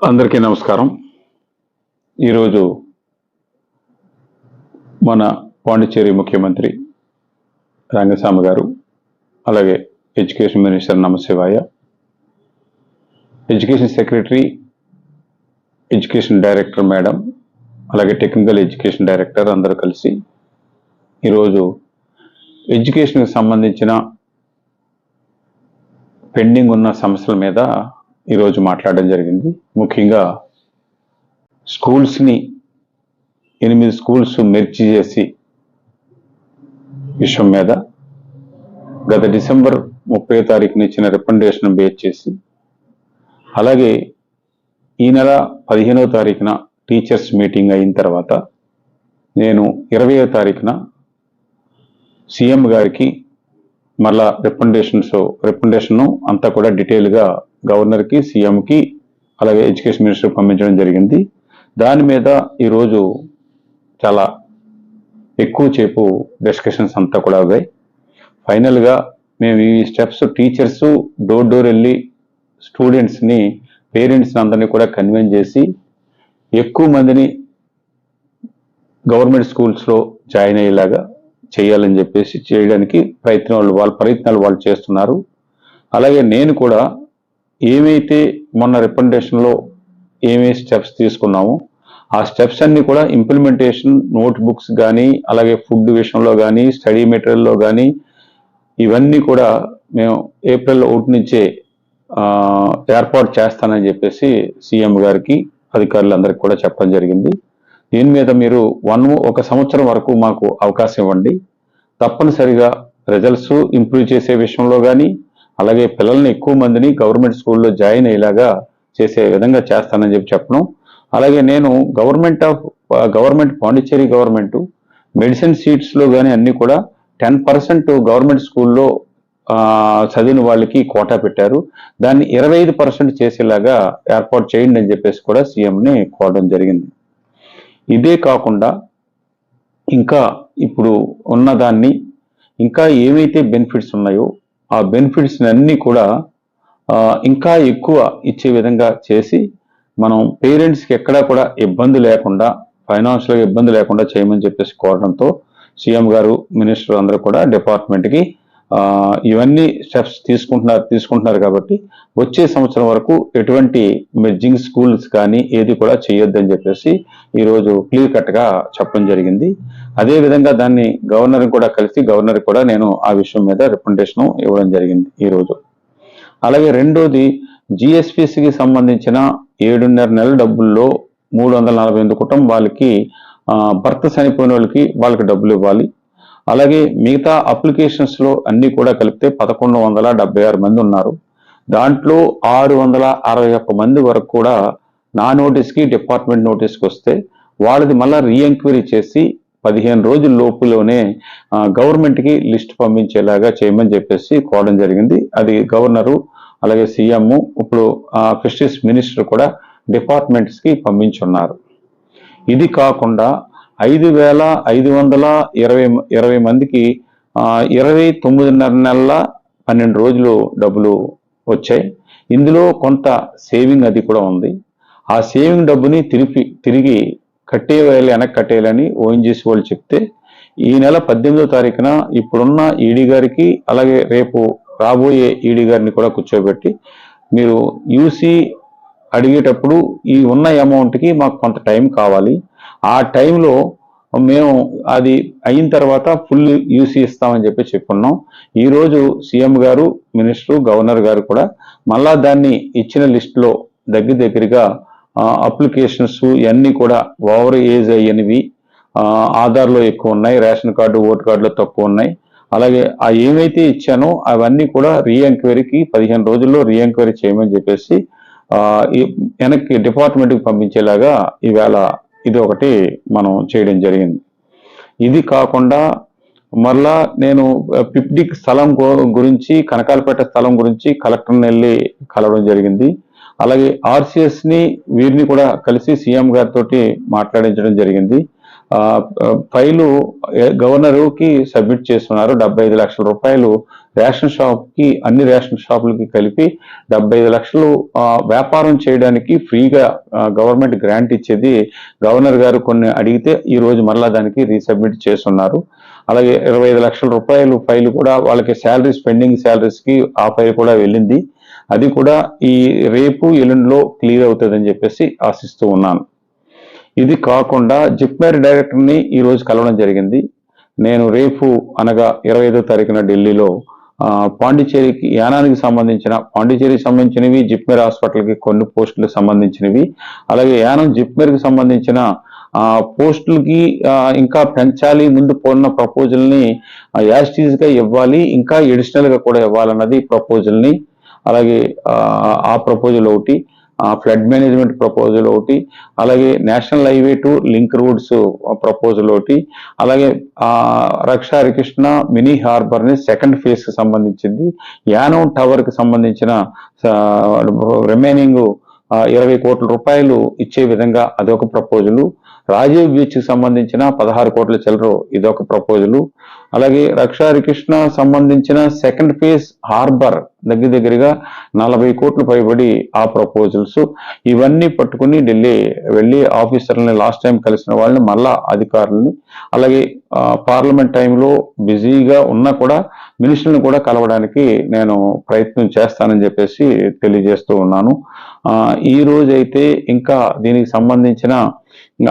అందరికీ నమస్కారం. ఈరోజు మన పాండిచ్చేరి ముఖ్యమంత్రి రంగస్వామి గారు అలాగే education minister Namasivaya education secretary education director madam అలాగే టెక్నికల్ ఎడ్యుకేషన్ డైరెక్టర్ అందరూ కలిసి ఈరోజు ఎడ్యుకేషన్కి సంబంధించిన పెండింగ్ ఉన్న సమస్యల మీద ఈరోజు మాట్లాడడం జరిగింది. ముఖ్యంగా స్కూల్స్ని ఎనిమిది స్కూల్స్ మెర్చి చేసి విషయం మీద గత డిసెంబర్ ముప్పై తారీఖున ఇచ్చిన రికమెండేషన్ బేస్ చేసి అలాగే ఈ నెల పదిహేనవ తారీఖున టీచర్స్ మీటింగ్ అయిన తర్వాత నేను ఇరవయో తారీఖున సీఎం గారికి మళ్ళా రికమెండేషన్స్ రికమెండేషన్ అంతా కూడా డీటెయిల్గా గవర్నర్కి సీఎంకి అలాగే ఎడ్యుకేషన్ మినిస్టర్ పంపించడం జరిగింది. దాని మీద ఈరోజు చాలా ఎక్కువ సేపు డిస్కషన్స్ అంతా కూడా అవ్వాయి ఫైనల్గా మేము ఈ స్టెప్స్ టీచర్స్ డోర్ డోర్ వెళ్ళి స్టూడెంట్స్ని పేరెంట్స్ని అందరినీ కూడా కన్విన్స్ చేసి ఎక్కువ మందిని గవర్నమెంట్ స్కూల్స్లో జాయిన్ అయ్యేలాగా చేయాలని చెప్పేసి చేయడానికి ప్రయత్నాలు వాళ్ళ ప్రయత్నాలు వాళ్ళు చేస్తున్నారు. అలాగే నేను కూడా ఏమైతే మొన్న రిప్రజెంటేషన్లో ఏమేమి స్టెప్స్ తీసుకున్నామో ఆ స్టెప్స్ అన్ని కూడా ఇంప్లిమెంటేషన్ నోట్ బుక్స్ కానీ అలాగే ఫుడ్ విషయంలో కానీ స్టడీ మెటీరియల్లో కానీ ఇవన్నీ కూడా మేము ఏప్రిల్ ఒకటి నుంచే ఏర్పాటు చేస్తానని చెప్పేసి సీఎం గారికి అధికారులందరికీ కూడా చెప్పడం జరిగింది. దీని మీద మీరు వన్ ఒక సంవత్సరం వరకు మాకు అవకాశం ఇవ్వండి. తప్పనిసరిగా రిజల్ట్స్ ఇంప్రూవ్ చేసే విషయంలో కానీ అలాగే పిల్లల్ని ఎక్కువ మందిని గవర్నమెంట్ స్కూల్లో జాయిన్ అయ్యేలాగా చేసే విధంగా చేస్తానని చెప్పి చెప్పడం అలాగే నేను government of government Pondicherry government medicine సీట్స్లో కానీ అన్నీ కూడా టెన్ పర్సెంట్ గవర్నమెంట్ స్కూల్లో చదివిన వాళ్ళకి కోటా పెట్టారు. దాన్ని ఇరవై ఐదు పర్సెంట్ చేసేలాగా ఏర్పాటు చేయండి అని చెప్పేసి కూడా సీఎంని కోరడం జరిగింది. ఇదే కాకుండా ఇంకా ఇప్పుడు ఉన్నదాన్ని ఇంకా ఏవైతే బెనిఫిట్స్ ఉన్నాయో ఆ బెనిఫిట్స్ అన్నీ కూడా ఇంకా ఎక్కువ ఇచ్చే విధంగా చేసి మనం పేరెంట్స్కి ఎక్కడా కూడా ఇబ్బంది లేకుండా ఫైనాన్షియల్గా ఇబ్బంది లేకుండా చేయమని చెప్పేసి కోరడంతో సీఎం గారు మినిస్టర్ అందరూ కూడా డిపార్ట్మెంట్కి ఇవన్నీ స్టెప్స్ తీసుకుంటున్నారు తీసుకుంటున్నారు కాబట్టి వచ్చే సంవత్సరం వరకు ఎటువంటి మెర్జింగ్ స్కూల్స్ కానీ ఏది కూడా చేయొద్దని చెప్పేసి ఈరోజు క్లియర్ కట్గా చెప్పడం జరిగింది. అదే విధంగా దాన్ని గవర్నర్ కూడా కలిసి గవర్నర్ కూడా నేను ఆ విషయం మీద రిప్రజెంటేషన్ ఇవ్వడం జరిగింది ఈరోజు. అలాగే రెండోది జిఎస్పిసికి సంబంధించిన ఏడున్నర నెలల డబ్బుల్లో మూడు వందల నలభై ఎనిమిది కుటుంబాలకి భర్త చనిపోయిన వాళ్ళకి వాళ్ళకి డబ్బులు ఇవ్వాలి. అలాగే మిగతా అప్లికేషన్స్లో అన్నీ కూడా కలిపితే పదకొండు వందల డెబ్బై ఆరు మంది ఉన్నారు. దాంట్లో ఆరు వందల అరవై ఒక్క మంది వరకు కూడా నా నోటీస్కి డిపార్ట్మెంట్ నోటీస్కి వస్తే వాళ్ళది మళ్ళీ రీఎంక్వైరీ చేసి పదిహేను రోజుల లోపులోనే గవర్నమెంట్కి లిస్ట్ పంపించేలాగా చేయమని చెప్పేసి కోవడం జరిగింది. అది గవర్నరు అలాగే సీఎం ఇప్పుడు ఫిషరీస్ మినిస్టర్ కూడా డిపార్ట్మెంట్స్కి పంపించున్నారు. ఇది కాకుండా ఐదు వేల ఐదు వందల ఇరవై ఇరవై మందికి ఇరవై తొమ్మిదిన్నర నెలల పన్నెండు రోజులు డబ్బులు వచ్చాయి. ఇందులో కొంత సేవింగ్ అది కూడా ఉంది. ఆ సేవింగ్ డబ్బుని తిరిగి తిరిగి కట్టేయాలి వెనక్కి కట్టేయాలని ఓఎన్జీసీ వాళ్ళు చెప్తే ఈ నెల పద్దెనిమిదో తారీఖున ఇప్పుడున్న ఈడీ గారికి అలాగే రేపు రాబోయే ఈడీ గారిని కూడా కూర్చోబెట్టి మీరు యూసీ అడిగేటప్పుడు ఈ ఉన్న అమౌంట్కి మాకు కొంత టైం కావాలి. ఆ టైంలో మేము అది అయిన తర్వాత ఫుల్ యూసీ ఇస్తామని చెప్పి చెప్పున్నాం ఈరోజు సీఎం గారు మినిస్టర్ గవర్నర్ గారు కూడా మళ్ళా దాన్ని ఇచ్చిన లిస్టులో దగ్గర దగ్గరగా అప్లికేషన్స్ ఇవన్నీ కూడా ఓవర్ ఏజ్ అయ్యనివి ఆధార్లో ఎక్కువ ఉన్నాయి రేషన్ కార్డు ఓటు కార్డులో తక్కువ ఉన్నాయి. అలాగే ఆ ఏమైతే ఇచ్చానో అవన్నీ కూడా రీఎంక్వైరీకి పదిహేను రోజుల్లో రీఎంక్వైరీ చేయమని చెప్పేసి వెనక్కి డిపార్ట్మెంట్కి పంపించేలాగా ఈవేళ ఇది ఒకటి మనం చేయడం జరిగింది. ఇది కాకుండా మరలా నేను పిప్డిక్ స్థలం గురించి కనకాలపేట స్థలం గురించి కలెక్టర్ని వెళ్ళి కలవడం జరిగింది. అలాగే ఆర్సిఎస్ని వీరిని కూడా కలిసి సీఎం గారితో మాట్లాడించడం జరిగింది. ఫైలు గవర్నరుకి సబ్మిట్ చేస్తున్నారు. డెబ్బై ఐదు లక్షల రూపాయలు రేషన్ షాప్కి అన్ని రేషన్ షాపులకి కలిపి డెబ్బై ఐదు లక్షలు వ్యాపారం చేయడానికి ఫ్రీగా గవర్నమెంట్ గ్రాంట్ ఇచ్చేది గవర్నర్ గారు కొన్ని అడిగితే ఈ రోజు మరలా దానికి రీసబ్మిట్ చేస్తున్నారు. అలాగే ఇరవై ఐదు లక్షల రూపాయలు ఫైల్ కూడా వాళ్ళకి శాలరీస్ పెండింగ్ శాలరీస్కి ఆ ఫైల్ కూడా వెళ్ళింది. అది కూడా ఈ రేపు ఎల్లుండిలో క్లియర్ అవుతుందని చెప్పేసి ఆశిస్తూ ఉన్నాను. ఇది కాకుండా జిప్మేర్ డైరెక్టర్ని ఈరోజు కలవడం జరిగింది. నేను రేపు అనగా ఇరవై ఐదో తారీఖున ఢిల్లీలో పాండిచేరికి పాండిచ్చేరికి యానానికి సంబంధించిన పాండిచ్చేరికి సంబంధించినవి జిప్మేర్ హాస్పిటల్కి కొన్ని పోస్టులకు సంబంధించినవి అలాగే యానం జిప్మేర్కి సంబంధించిన పోస్టులకి ఇంకా పెంచాలి ముందు పోన్న ప్రపోజల్ని యాస్టీజ్గా ఇవ్వాలి ఇంకా ఎడిషనల్గా కూడా ఇవ్వాలన్నది ప్రపోజల్ని అలాగే ఆ, ప్రపోజల్ ఒకటి. ఫ్లడ్ మేనేజ్మెంట్ ప్రపోజల్ ఒకటి అలాగే national highway to link roads proposal ఒకటి అలాగే ఆ రక్ష హరికృష్ణ మినీ హార్బర్ని సెకండ్ ఫేజ్కి సంబంధించింది యానం టవర్కి సంబంధించిన రిమైనింగ్ ఇరవై కోట్ల రూపాయలు ఇచ్చే విధంగా అదొక ప్రపోజలు. రాజీవ్ బీచ్కి సంబంధించిన పదహారు కోట్ల చిల్లరు ఇదొక ప్రపోజలు అలాగే రక్ష హరికృష్ణ సంబంధించిన సెకండ్ ఫేజ్ హార్బర్ దగ్గర దగ్గరగా నలభై కోట్లు పైబడి ఆ ప్రపోజల్స్ ఇవన్నీ పట్టుకుని ఢిల్లీ వెళ్ళి ఆఫీసర్లని లాస్ట్ టైం కలిసిన వాళ్ళని మళ్ళా అధికారులని అలాగే పార్లమెంట్ టైంలో బిజీగా ఉన్నా కూడా మినిస్టర్ని కూడా కలవడానికి నేను ప్రయత్నం చేస్తానని చెప్పేసి తెలియజేస్తూ ఉన్నాను. ఈ రోజు అయితే ఇంకా దీనికి సంబంధించిన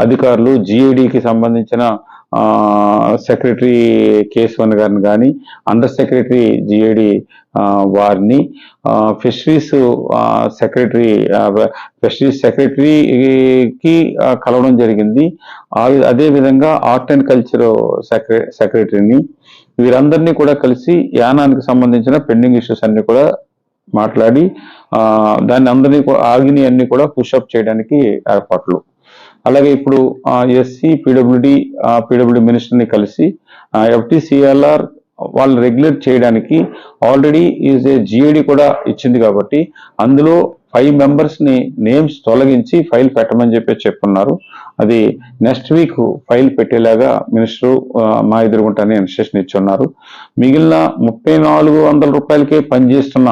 అధికారులు జిఏడికి సంబంధించిన సెక్రటరీ కేశవన్ గారిని కానీ అండర్ సెక్రటరీ జిఏడి వారిని ఫిషరీస్ సెక్రటరీ ఫిషరీస్ సెక్రటరీకి కలవడం జరిగింది. అదేవిధంగా అదే విధంగా ఆర్ట్ అండ్ కల్చర్ సెక్ర సెక్రటరీని వీరందరినీ కూడా కలిసి యానానికి సంబంధించిన పెండింగ్ ఇష్యూస్ అన్ని కూడా మాట్లాడి దాన్ని అందరినీ కూడా ఆగిని అన్ని కూడా పుషప్ చేయడానికి ఏర్పాట్లు. అలాగే ఇప్పుడు ఎస్సీ పిడబ్ల్యూడి పిడబ్ల్యూడి మినిస్టర్ని కలిసి ఎఫ్టీసీఎల్ఆర్ వాళ్ళు రెగ్యులేట్ చేయడానికి ఆల్రెడీ ఈజ్ ఏ జిఏడి కూడా ఇచ్చింది కాబట్టి అందులో ఫైవ్ మెంబర్స్ని నేమ్స్ తొలగించి ఫైల్ పెట్టమని చెప్పి చెప్పున్నారు. అది నెక్స్ట్ వీక్ ఫైల్ పెట్టేలాగా మినిస్టరు మా ఎదురుగుంటానే ఇన్స్ట్రక్షన్ ఇచ్చున్నారు. మిగిలిన ముప్పై నాలుగు వందల రూపాయలకే పనిచేస్తున్న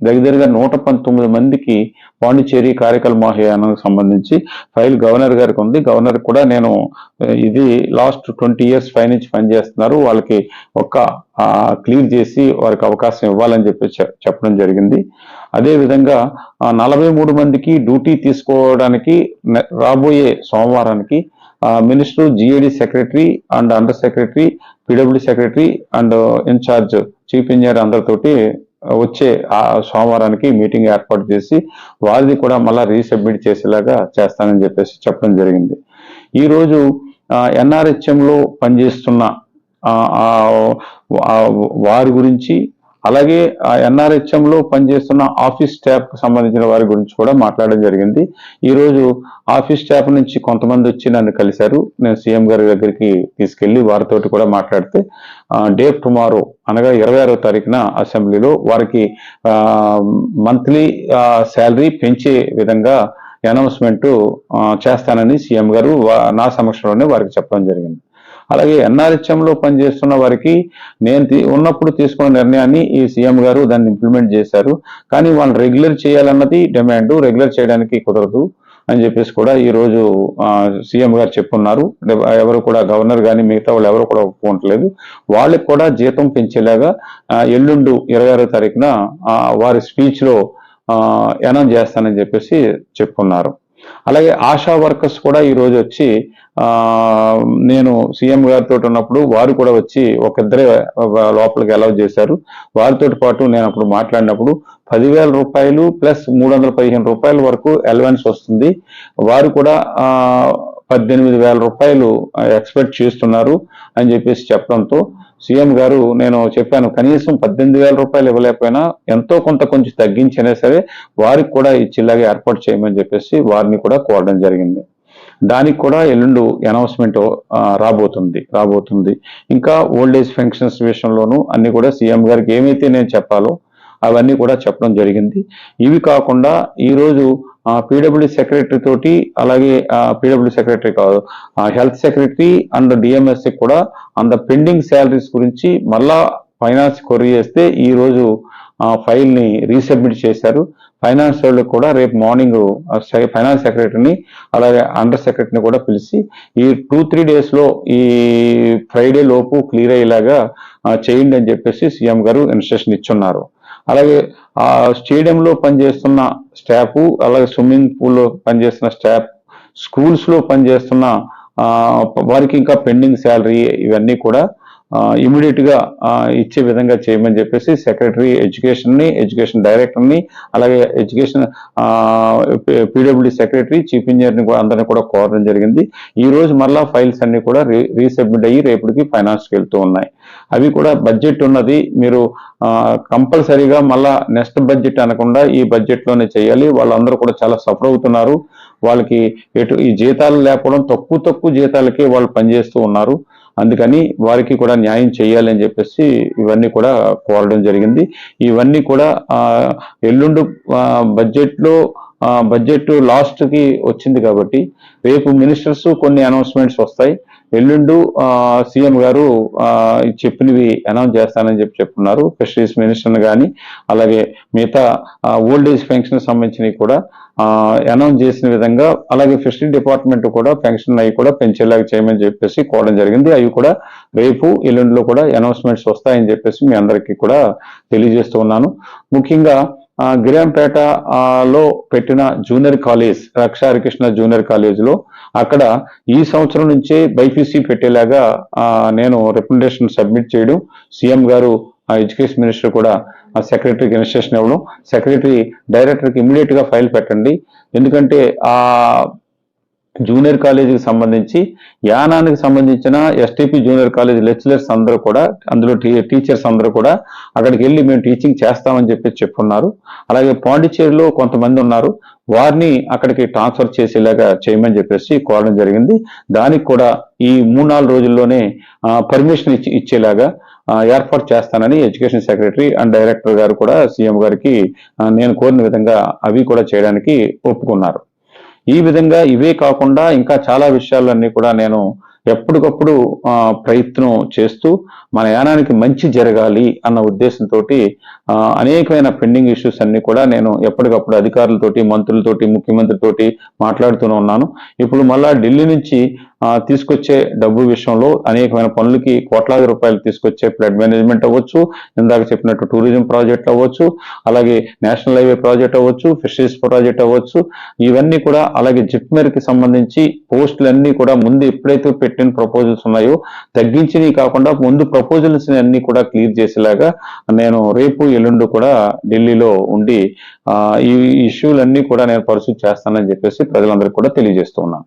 దగ్గరగా నూట పంతొమ్మిది మందికి పాండిచేరి కార్యకల్ మహాయానానికి సంబంధించి ఫైల్ గవర్నర్ గారికి ఉంది. గవర్నర్ కూడా నేను ఇది లాస్ట్ ట్వంటీ ఇయర్స్ పై నుంచి పనిచేస్తున్నారు. వాళ్ళకి ఒక క్లియర్ చేసి వారికి అవకాశం ఇవ్వాలని చెప్పి చెప్పడం జరిగింది. అదేవిధంగా నలభై మూడు మందికి డ్యూటీ తీసుకోవడానికి రాబోయే సోమవారానికి minister GAD secretary and under secretary PW secretary and incharge chief engineer అందరితోటి వచ్చే ఆ సోమవారానికి మీటింగ్ ఏర్పాటు చేసి వారిది కూడా మళ్ళా రీసబ్మిట్ చేసేలాగా చేస్తానని చెప్పేసి చెప్పడం జరిగింది. ఈ రోజు పనిచేస్తున్న ఆ, ఆ, వారి గురించి అలాగే ఆ ఎన్ఆర్హెచ్ఎంలో పనిచేస్తున్న ఆఫీస్ స్టాఫ్కు సంబంధించిన వారి గురించి కూడా మాట్లాడడం జరిగింది. ఈరోజు ఆఫీస్ స్టాఫ్ నుంచి కొంతమంది వచ్చి నన్ను కలిశారు. నేను సీఎం గారి దగ్గరికి తీసుకెళ్ళి వారితోటి కూడా మాట్లాడితే డే టుమారో అనగా ఇరవై ఆరో తారీఖున అసెంబ్లీలో వారికి మంత్లీ శాలరీ పెంచే విధంగా అనౌన్స్మెంట్ చేస్తానని సీఎం గారు వా- నా సమక్షంలోనే వారికి చెప్పడం జరిగింది. అలాగే ఎన్ఆర్హెచ్ఎంలో పనిచేస్తున్న వారికి నేను తీ- ఉన్నప్పుడు తీసుకున్న నిర్ణయాన్ని ఈ సీఎం గారు దాన్ని ఇంప్లిమెంట్ చేశారు. కానీ వాళ్ళు రెగ్యులర్ చేయాలన్నది డిమాండ్ రెగ్యులర్ చేయడానికి కుదరదు అని చెప్పేసి కూడా ఈ రోజు సీఎం గారు చెప్పున్నారు. ఎవరు కూడా గవర్నర్ కానీ మిగతా వాళ్ళు ఎవరు కూడా ఒప్పుకోవట్లేదు. వాళ్ళకి కూడా జీతం పెంచేలాగా ఎల్లుండు ఇరవై ఆరో తారీఖున వారి స్పీచ్లో ఎనౌన్ అనౌన్స్ చేస్తానని చెప్పేసి చెప్పున్నారు. అలాగే ఆశా వర్కర్స్ కూడా ఈరోజు వచ్చి నేను సీఎం గారితో ఉన్నప్పుడు వారు కూడా వచ్చి ఒక ఇద్దరే లోపలికి అలౌ చేశారు. వారితో పాటు నేను అప్పుడు మాట్లాడినప్పుడు పదివేల రూపాయలు ప్లస్ మూడు వందల పదిహేను రూపాయల వరకు అలవెన్స్ వస్తుంది. వారు కూడా పద్దెనిమిది వేల రూపాయలు ఎక్స్పెక్ట్ చేస్తున్నారు అని చెప్పేసి చెప్పడంతో సీఎం గారు నేను చెప్పాను కనీసం పద్దెనిమిది వేల రూపాయలు ఇవ్వలేకపోయినా ఎంతో కొంత కొంచెం తగ్గించినా సరే వారికి కూడా ఇచ్చేలాగా ఏర్పాటు చేయమని చెప్పేసి వారిని కూడా కోరడం జరిగింది. దానికి కూడా ఎల్లుండు అనౌన్స్మెంట్ రాబోతుంది రాబోతుంది. ఇంకా ఓల్డ్ ఏజ్ పెన్షన్స్ విషయంలోనూ అన్ని కూడా సీఎం గారికి ఏమైతే నేను చెప్పాలో అవన్నీ కూడా చెప్పడం జరిగింది. ఇవి కాకుండా ఈరోజు ఆ పీడబ్ల్యూ సెక్రటరీ తోటి అలాగే పీడబ్ల్యూ సెక్రటరీ కాదు హెల్త్ సెక్రటరీ అండ్ డిఎంఎస్సీ కూడా అంత పెండింగ్ శాలరీస్ గురించి మళ్ళా ఫైనాన్స్ కొరి చేస్తే ఈ రోజు ఆ ఫైల్ని రీసబ్మిట్ చేశారు. ఫైనాన్స్ వాళ్ళు కూడా రేపు మార్నింగ్ ఫైనాన్స్ సెక్రటరీని అలాగే అండర్ సెక్రటరీని కూడా పిలిచి ఈ టూ త్రీ డేస్లో ఈ ఫ్రైడే లోపు క్లియర్ అయ్యేలాగా చేయండి అని చెప్పేసి సీఎం గారు ఇన్స్ట్రక్షన్ ఇచ్చున్నారు. అలాగే ఆ స్టేడియంలో పనిచేస్తున్న స్టాఫ్ అలాగే స్విమ్మింగ్ పూల్లో పనిచేస్తున్న స్టాఫ్ స్కూల్స్లో పనిచేస్తున్న వారికి ఇంకా పెండింగ్ శాలరీ ఇవన్నీ కూడా ఇమీడియట్గా ఇచ్చే విధంగా చేయమని చెప్పేసి సెక్రటరీ ఎడ్యుకేషన్ని ఎడ్యుకేషన్ డైరెక్టర్ని అలాగే ఎడ్యుకేషన్ పీడబ్ల్యూడి సెక్రటరీ చీఫ్ ఇంజనీర్ని కూడా అందరిని కూడా కోరడం జరిగింది. ఈ రోజు మళ్ళా ఫైల్స్ అన్ని కూడా రీ రీసబ్మిట్ అయ్యి రేపటికి ఫైనాన్స్కి వెళ్తూ ఉన్నాయి. అవి కూడా బడ్జెట్ ఉన్నది. మీరు కంపల్సరీగా మళ్ళా నెక్స్ట్ బడ్జెట్ అనకుండా ఈ బడ్జెట్లోనే చేయాలి. వాళ్ళందరూ కూడా చాలా సఫర్ అవుతున్నారు. వాళ్ళకి ఎటు ఈ జీతాలు లేకపోవడం తక్కువ తక్కువ జీతాలకే వాళ్ళు పనిచేస్తూ ఉన్నారు. అందుకని వారికి కూడా న్యాయం చేయాలని చెప్పేసి ఇవన్నీ కూడా కోరడం జరిగింది. ఇవన్నీ కూడా ఎల్లుండు బడ్జెట్లో బడ్జెట్ లాస్ట్కి వచ్చింది కాబట్టి రేపు మినిస్టర్స్ కొన్ని అనౌన్స్మెంట్స్ వస్తాయి. ఎల్లుండు సీఎం గారు చెప్పినవి అనౌన్స్ చేస్తానని చెప్పి చెప్తున్నారు. ఫిషరీస్ మినిస్టర్ని కానీ అలాగే మిగతా ఓల్డ్ ఏజ్ పెన్షన్ సంబంధించినవి కూడా అనౌన్స్ చేసిన విధంగా అలాగే ఫిషరీ డిపార్ట్మెంట్ కూడా పెన్షన్ అవి కూడా పెంచేలాగా చేయమని చెప్పేసి కోవడం జరిగింది. అవి కూడా రేపు ఎల్లుండిలో కూడా అనౌన్స్మెంట్స్ వస్తాయని చెప్పేసి మీ అందరికీ కూడా తెలియజేస్తూ ఉన్నాను. ముఖ్యంగా ఆ, లో పెట్టిన జూనియర్ కాలేజ్ రక్ష హరికృష్ణ జూనియర్ కాలేజ్లో అక్కడ ఈ సంవత్సరం నుంచే బైపీసీ పెట్టేలాగా నేను రికమెండేషన్ సబ్మిట్ చేయడం. సీఎం గారు ఆ ఎడ్యుకేషన్ మినిస్టర్ కూడా ఆ సెక్రటరీకి ఇన్స్ట్రక్షన్ ఇవ్వడం సెక్రటరీ డైరెక్టర్కి ఇమీడియట్గా ఫైల్ పెట్టండి. ఎందుకంటే ఆ జూనియర్ కాలేజీకి సంబంధించి యానానికి సంబంధించిన ఎస్టీపీ జూనియర్ కాలేజ్ లెక్చరర్స్ అందరూ కూడా అందులో టీ- టీచర్స్ అందరూ కూడా అక్కడికి వెళ్ళి మేము టీచింగ్ చేస్తామని చెప్పి చెప్పున్నారు. అలాగే పాండిచ్చేరిలో కొంతమంది ఉన్నారు. వారిని అక్కడికి ట్రాన్స్ఫర్ చేసేలాగా చేయమని చెప్పేసి కోరడం జరిగింది. దానికి కూడా ఈ మూడు నాలుగు రోజుల్లోనే పర్మిషన్ ఇచ్చి ఇచ్చేలాగా ఏర్పాటు చేస్తానని ఎడ్యుకేషన్ సెక్రటరీ అండ్ డైరెక్టర్ గారు కూడా సీఎం గారికి నేను కోరిన విధంగా అవి కూడా చేయడానికి ఒప్పుకున్నారు. ఈ విధంగా ఇవే కాకుండా ఇంకా చాలా విషయాలన్నీ కూడా నేను ఎప్పటికప్పుడు ఆ, ప్రయత్నం చేస్తూ మన యానానికి మంచి జరగాలి అన్న ఉద్దేశంతో అనేకమైన పెండింగ్ ఇష్యూస్ అన్ని కూడా నేను ఎప్పటికప్పుడు అధికారులతోటి మంత్రులతోటి ముఖ్యమంత్రితోటి మాట్లాడుతూనే ఉన్నాను. ఇప్పుడు మళ్ళా ఢిల్లీ నుంచి తీసుకొచ్చే డబ్బు విషయంలో అనేకమైన పనులకి కోట్లాది రూపాయలు తీసుకొచ్చే ఫ్లడ్ మేనేజ్మెంట్ అవ్వచ్చు ఇందాక చెప్పినట్టు టూరిజం ప్రాజెక్ట్ అవ్వచ్చు అలాగే నేషనల్ హైవే ప్రాజెక్ట్ అవ్వచ్చు ఫిషరీస్ ప్రాజెక్ట్ అవ్వచ్చు ఇవన్నీ కూడా అలాగే జిప్మెర్కి సంబంధించి పోస్టులన్నీ కూడా ముందు ఎప్పుడైతే పెట్టిన ప్రపోజల్స్ ఉన్నాయో తగ్గించినవి కాకుండా ముందు ప్రపోజల్స్ అన్ని కూడా క్లియర్ చేసేలాగా నేను రేపు ఎల్లుండి కూడా ఢిల్లీలో ఉండి ఆ, ఈ ఇష్యూలన్నీ కూడా నేను పర్సూ చేస్తానని చెప్పేసి ప్రజలందరికీ కూడా తెలియజేస్తున్నాను